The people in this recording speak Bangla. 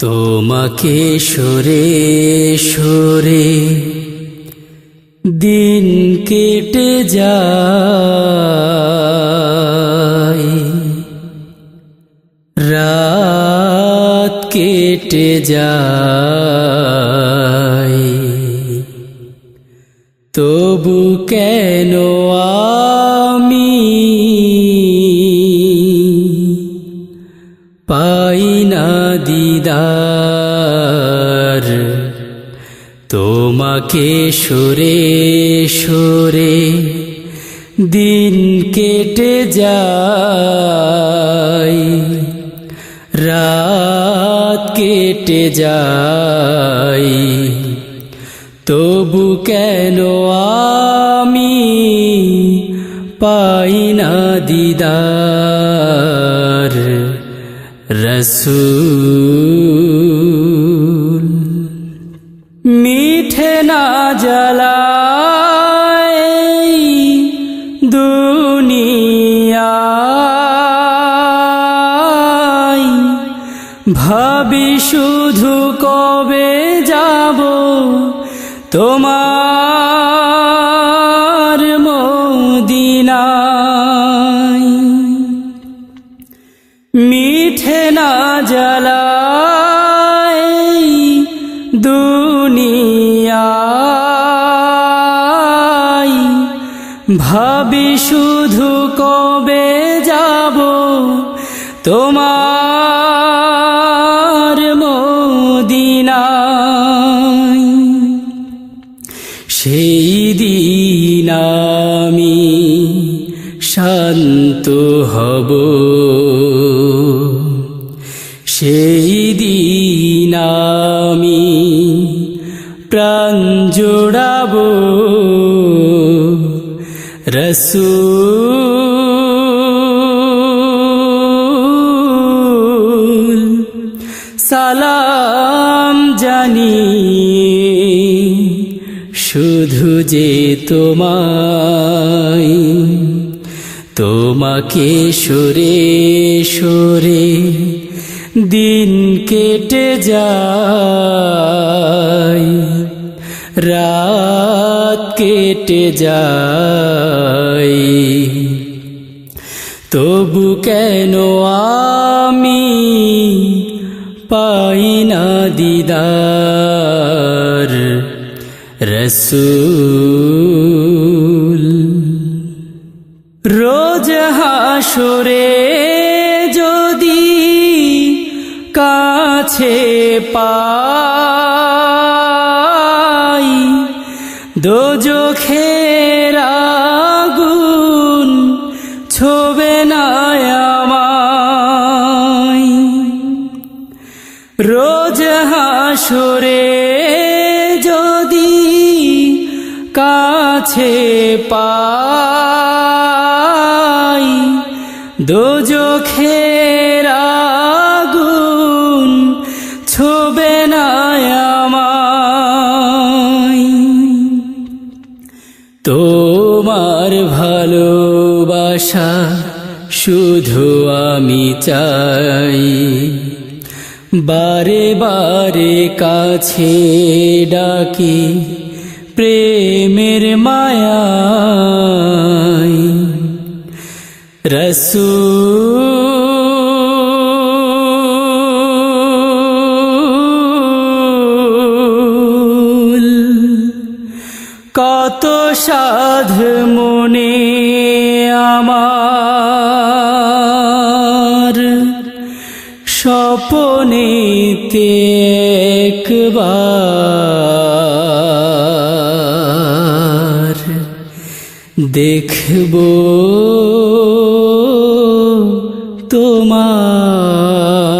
তোমাকে সরে সরে দিন কেটে যায়। রাত কেটে যায়। তবু কেন আমি দিদার তোমাকে সরে সরে দিন কেটে যায়, রাত কেটে যায়। তবু কেন আমি পাই না দিদার, রসুল ভাবি শুধু কবে যাব? তোমার মদিনায়। মিঠে না জ্বালায় দুনিয়ায়। ভাবি শুধু কবে যাব? তোমার সেই দিন আমি শান্ত হব। সেই দিন আমি প্রাণ জোড়াব। রসুল সালাম জানি শুধু যে তোমায়, তোমাকে সরে সরে দিন কেটে যায়, রাত কেটে যায়। তবু কেন আমি পাই না দিদার? রসুল। রোজ হাসরে যদি কাছে পাই দোজখের আগুন ছোবে না রোজ হাসরে কাছে পাই। দোজখের আগুন ছোবে না আমায়। তোমার ভালোবাসা শুধু আমি চাই। বারে বারে কাছে ডাকি। প্রেমের মায়ায় রসুল কত সাধ মনে আমার। স্বপনেতে দেখব তোমার